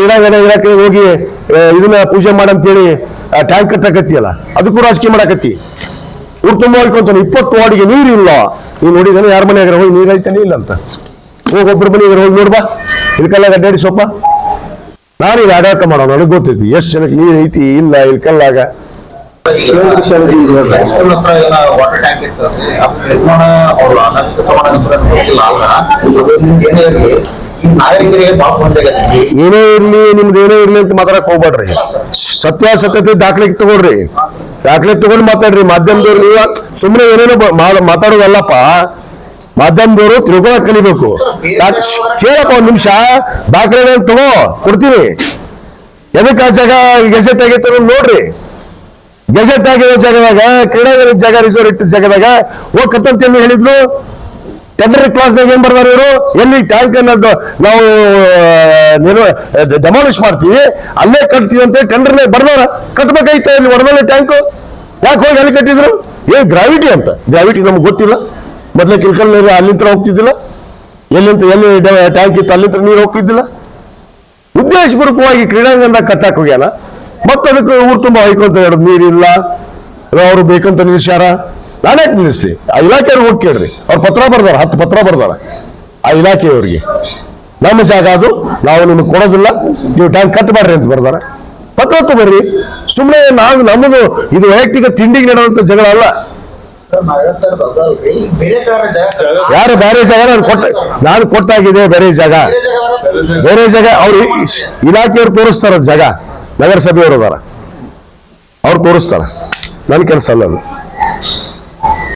ಕ್ರೀಡಾಂಗಣ ಇಲಾಖೆ ಹೋಗಿ ಇದನ್ನ ಪೂಜೆ ಮಾಡಂತೇಳಿ ಟ್ಯಾಂಕ್ ಕಟ್ಟಕತ್ತಿಯಲ್ಲ? ಅದಕ್ಕೂ ರಾಜಕೀಯ ಮಾಡಕತ್ತಿ. ಊರು ತುಂಬ ಹೋಗ್ಕೊಂತಾನೆ ಇಪ್ಪತ್ತು ವಾರ್ಡಿಗೆ ನೀರು ಇಲ್ಲ ನೀನು ನೋಡಿದಾನೆ ಯಾರ ಮನೆಯಾಗ ಹೋಗಿ ನೀರು ಐತಾನೆ ಇಲ್ಲ ಅಂತ. ಹೋಗಿ ಒಬ್ಬರ ಮನೆಯಾಗ ಹೋಗಿ ನೋಡ್ಬಾ ಇದಕ್ಕೆಲ್ಲ ಅಡ್ಡಾಡಿ ಸೊಪ್ಪ ನಾನು ಈಗ ಆಡಾಟ ಮಾಡೋಣ ನನಗೆ ಗೊತ್ತೈತಿ, ಎಷ್ಟು ಜನಕ್ಕೆ ನೀರು ಐತಿ, ಇಲ್ಲ ಇಲ್ಲಿ ಕಲ್ಲಾಗ. ವಾಟರ್ ಟ್ಯಾಂಕ್ ಏನೇ ಇರಲಿ ಏನೇ ಇರ್ಲಿ ನಿಮ್ದು ಏನೇ ಇರ್ಲಿ ಅಂತ ಮಾತಾಡಕ್ ಹೋಗ್ಬೇಡ್ರಿ. ಸತ್ಯಾಸತ್ಯತೆ ದಾಖಲೆ ತಗೊಳ್ರಿ. ದಾಖಲೆ ತಗೊಂಡ್ ಮಾತಾಡ್ರಿ. ಮಾಧ್ಯಮದವ್ರು ನೀವು ಸುಮ್ಮನೆ ಏನೇನೋ ಮಾತಾಡೋದಲ್ಲಪ್ಪ. ಮಾಧ್ಯಮದವರು ತಿಳ್ಕೊಳಕ್ ಕಲಿಬೇಕು. ಕೇಳಪ್ಪ ಒಂದ್ ನಿಮಿಷ. ದಾಖಲೆ ತಗೋ, ಕೊಡ್ತೀನಿ. ಎದಕ್ಕೆ ಆ ಜಾಗ ಗೆಜೆಟ್ ಆಗೈತೆ ನೋಡ್ರಿ. ಗೆಜೆಟ್ ಆಗಿರೋ ಜಾಗದಾಗ ಕ್ರೀಡಾಂಗಣ ಜಾಗ ರಿಸರ್ವ್ ಇಟ್ಟ ಜಾಗದಾಗ ಹೋಗ್ ಕತ್ತಂತ ಹೇಳಿದ್ಲು? ಟೆಂಡರ್ ಕ್ಲಾಸ್ನಾಗ ಏನ್ ಬರ್ದಾರ ಇವರು? ಎಲ್ಲಿ ಟ್ಯಾಂಕ್ ಅನ್ನೋದು ನಾವು ಡೆಮಾಲಿಷ್ ಮಾಡ್ತೀವಿ, ಅಲ್ಲೇ ಕಟ್ತೀವಿ ಅಂತ ಟೆಂಡರ್ ಬರ್ದಾರ. ಕಟ್ಬೇಕಾಯ್ತು ಇಲ್ಲಿ ಒಡಮೇಲೆ ಟ್ಯಾಂಕ್ ಯಾಕೆ ಹೋಗಿ ಅಲ್ಲಿ ಕಟ್ಟಿದ್ರು? ಏನ್ ಗ್ರಾವಿಟಿ ಅಂತ. ಗ್ರಾವಿಟಿ ನಮ್ಗೆ ಗೊತ್ತಿಲ್ಲ. ಮೊದಲ ಕಿಲ್ಕಲ್ ನೀರು ಅಲ್ಲಿಂದ ಹೋಗ್ತಿದ್ದಿಲ್ಲ. ಎಲ್ಲಿಂದ ಎಲ್ಲಿ ಟ್ಯಾಂಕ್ ಇತ್ತು ಅಲ್ಲಿಂದ ನೀರು ಹೋಗ್ತಿದ್ದಿಲ್ಲ. ಉದ್ದೇಶಪೂರ್ವಕವಾಗಿ ಕ್ರೀಡಾಂಗಣದಾಗ ಕಟ್ಟಾಕ್ ಹೋಗ್ಯಾನ. ಮತ್ತೆ ಅದಕ್ಕೆ ಊರು ತುಂಬ ಹೇಳೋದು, ನೀರಿಲ್ಲ. ಅವರು ಬೇಕಂತ ನಿಲ್ಸ್ಯಾರ. ನಾನ್ಯಾಕೆ ನಿಲ್ಲಿಸ್ಲಿ? ಆ ಇಲಾಖೆಯವ್ರಿಗೆ ಹೋಗಿ ಕೇಳ್ರಿ. ಅವ್ರು ಪತ್ರ ಬರ್ದಾರ, ಹತ್ತು ಪತ್ರ ಬರ್ದಾರ. ಆ ಇಲಾಖೆಯವ್ರಿಗೆ. ನಮ್ಮ ಜಾಗ ಅದು, ನಾವು ನಿಮಗೆ ಕೊಡೋದಿಲ್ಲ. ನೀವು ಟ್ಯಾಂಕ್ ಕಟ್ಟಬೇಡ್ರಿ ಅಂತ ಬರ್ದಾರ. ಪತ್ರ ತಗೋರಿ. ಸುಮ್ಮನೆ ನಾವು ನಮ್ಮದು ಇದು ವೈಯಕ್ತಿಕ ತಿಂಡಿಗೆ ನಡೆಯುವಂತ ಜಗಳ ಅಲ್ಲ. ಯಾರು ಬೇರೆ ಜಾಗ ನಾನು ಕೊಟ್ಟ ನಾನು ಕೊಟ್ಟಾಗಿದೆ ಬೇರೆ ಜಾಗ. ಬೇರೆ ಜಾಗ ಅವ್ರು ಇಲಾಖೆಯವ್ರು ತೋರಿಸ್ತಾರ ಜಾಗ. ನಗರಸಭೆಯವರು ಅದಾರ. ಅವ್ರು ತೋರಿಸ್ತಾರ. ನನ್ನ ಕೆಲಸ ಅಲ್ಲ ಅದು.